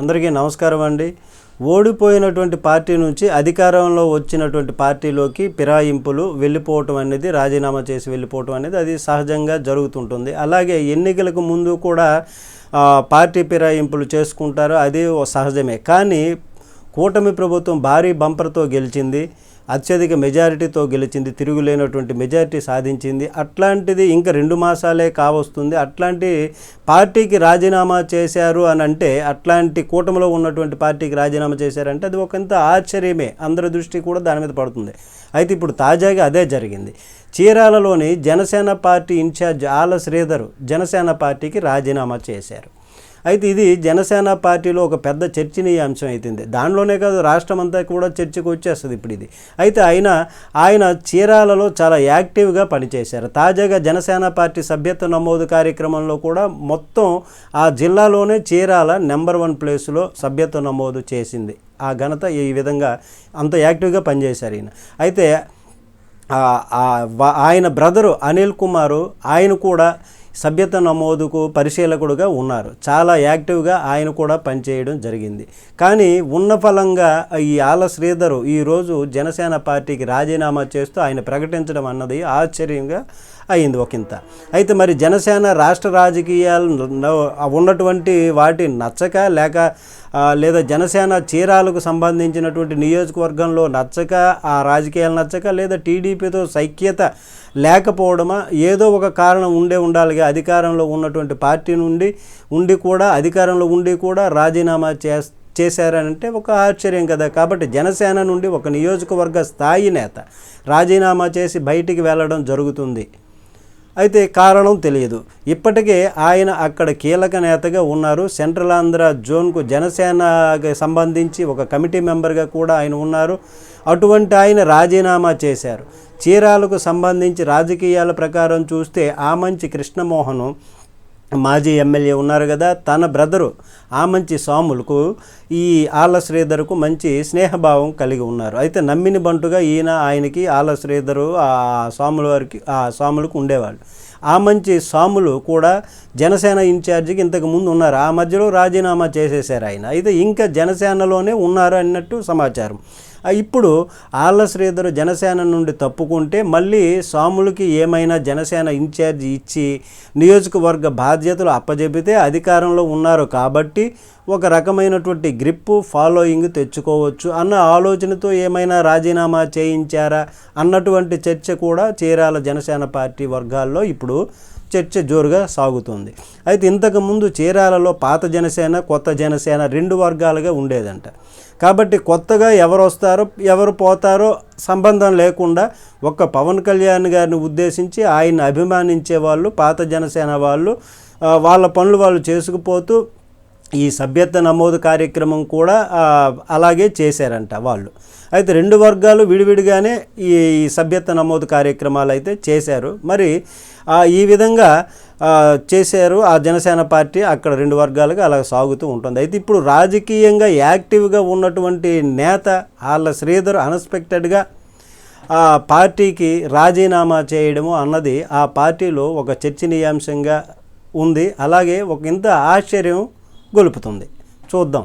అందరికీ నమస్కారం అండి. ఓడిపోయినటువంటి పార్టీ నుంచి అధికారంలో వచ్చినటువంటి పార్టీలోకి ఫిరాయింపులు వెళ్ళిపోవటం అనేది రాజీనామా చేసి వెళ్ళిపోవటం అనేది అది సహజంగా జరుగుతుంటుంది. అలాగే ఎన్నికలకు ముందు కూడా పార్టీ ఫిరాయింపులు చేసుకుంటారు అది ఓ సహజమే. కానీ కూటమి ప్రభుత్వం భారీ బంపర్తో గెలిచింది. అత్యధిక మెజారిటీతో గెలిచింది తిరుగులేనటువంటి మెజారిటీ సాధించింది. అట్లాంటిది ఇంకా రెండు మాసాలే కావస్తుంది. అట్లాంటి పార్టీకి రాజీనామా చేశారు అని అంటే అట్లాంటి కూటమిలో ఉన్నటువంటి పార్టీకి రాజీనామా చేశారంటే అది ఒకంత ఆశ్చర్యమే. అందరి దృష్టి కూడా దాని మీద పడుతుంది. అయితే ఇప్పుడు తాజాగా అదే జరిగింది. చీరాలలోని జనసేన పార్టీ ఇన్ఛార్జ్ ఆల శ్రీధర్ జనసేన పార్టీకి రాజీనామా చేశారు. అయితే ఇది జనసేన పార్టీలో ఒక పెద్ద చర్చనీయాంశం అవుతుంది దానిలోనే కాదు రాష్ట్రం అంతా కూడా చర్చకు వచ్చేస్తుంది ఇప్పుడు ఇది. అయితే ఆయన ఆయన చీరాలలో చాలా యాక్టివ్గా పనిచేశారు. తాజాగా జనసేన పార్టీ సభ్యత్వ నమోదు కార్యక్రమంలో కూడా మొత్తం ఆ జిల్లాలోనే చీరాల నెంబర్ వన్ ప్లేస్లో సభ్యత్వ నమోదు చేసింది. ఆ ఘనత ఈ విధంగా అంత యాక్టివ్గా పనిచేశారు ఈయన. అయితే ఆ- ఆయన బ్రదరు అనిల్ కుమారు ఆయన కూడా సభ్యత నమోదుకు పరిశీలకుడుగా ఉన్నారు. చాలా యాక్టివ్గా ఆయన కూడా పనిచేయడం జరిగింది. కానీ ఉన్న ఫలంగా ఈ ఆల శ్రీధరు ఈరోజు జనసేన పార్టీకి రాజీనామా చేస్తూ ఆయన ప్రకటించడం అన్నది ఆశ్చర్యంగా అయింది ఒకంత. అయితే మరి జనసేన రాష్ట్ర రాజకీయాలు ఉన్నటువంటి వాటి నచ్చక లేక లేదా జనసేన చీరాలకు సంబంధించినటువంటి నియోజకవర్గంలో నచ్చక ఆ రాజకీయాలు నచ్చక లేదా టీడీపీతో సైక్యత లేకపోవడమా? ఏదో ఒక కారణం ఉండే ఉండాలిగా. అధికారంలో ఉన్నటువంటి పార్టీ నుండి ఉండి కూడా అధికారంలో ఉండి కూడా రాజీనామా చేస్ చేశారనంటే ఒక ఆశ్చర్యం కదా. కాబట్టి జనసేన నుండి ఒక నియోజకవర్గ స్థాయి నేత రాజీనామా చేసి బయటికి వెళ్ళడం జరుగుతుంది. అయితే కారణం తెలియదు. ఇప్పటికే ఆయన అక్కడ కీలక నేతగా ఉన్నారు. సెంట్రల్ ఆంధ్ర జోన్కు జనసేనకి సంబంధించి ఒక కమిటీ మెంబర్గా కూడా ఆయన ఉన్నారు. అటువంటి ఆయన రాజీనామా చేశారు. చీరాలకు సంబంధించి రాజకీయాల ప్రకారం చూస్తే ఆమంచి కృష్ణమోహను మాజీ ఎమ్మెల్యే ఉన్నారు కదా తన బ్రదరు ఆమంచి సాములకు ఈ ఆల శ్రీధర్కు మంచి స్నేహభావం కలిగి ఉన్నారు. అయితే నమ్మిని బంటుగా ఈయన ఆయనకి ఆల శ్రీధరు ఆ సాముల వారికి ఆ సాములకు ఉండేవాళ్ళు. ఆ మంచి సాములు కూడా జనసేన ఇన్ఛార్జికి ఇంతకు ముందు ఉన్నారు. ఆ మధ్యలో రాజీనామా చేసేశారు ఆయన. అయితే ఇంకా జనసేనలోనే ఉన్నారు అన్నట్టు సమాచారం. ఇప్పుడు ఆళ్ళ శ్రీధర్ జనసేన నుండి తప్పుకుంటే మళ్ళీ సాములకి ఏమైనా జనసేన ఇన్ఛార్జ్ ఇచ్చి నియోజకవర్గ బాధ్యతలు అప్పజెపితే అధికారంలో ఉన్నారు కాబట్టి ఒక రకమైనటువంటి గ్రిప్పు ఫాలోయింగ్ తెచ్చుకోవచ్చు అన్న ఆలోచనతో ఏమైనా రాజీనామా చేయించారా అన్నటువంటి చర్చ కూడా చీరాల జనసేన పార్టీ వర్గాల్లో ఇప్పుడు చర్చ జోరుగా సాగుతుంది. అయితే ఇంతకుముందు చీరాలలో పాత జనసేన కొత్త జనసేన రెండు వర్గాలుగా ఉండేదంట. కాబట్టి కొత్తగా ఎవరు వస్తారో ఎవరు పోతారో సంబంధం లేకుండా ఒక్క పవన్ కళ్యాణ్ గారిని ఉద్దేశించి ఆయన అభిమానించే వాళ్ళు పాత జనసేన వాళ్ళు వాళ్ళ పనులు వాళ్ళు చేసుకుపోతూ ఈ సభ్యత్వ నమోదు కార్యక్రమం కూడా అలాగే చేశారంట వాళ్ళు. అయితే రెండు వర్గాలు విడివిడిగానే ఈ సభ్యత్వ నమోదు కార్యక్రమాలు అయితే చేశారు. మరి ఈ విధంగా చేశారు ఆ జనసేన పార్టీ అక్కడ రెండు వర్గాలుగా అలా సాగుతూ ఉంటుంది. అయితే ఇప్పుడు రాజకీయంగా యాక్టివ్గా ఉన్నటువంటి నేత వాళ్ళ శ్రీధర్ అన్ఎక్స్పెక్టెడ్గా ఆ పార్టీకి రాజీనామా చేయడము అన్నది ఆ పార్టీలో ఒక చర్చనీయాంశంగా ఉంది. అలాగే ఒక ఇంత ఆశ్చర్యం గొలుపుతుంది. చూద్దాం.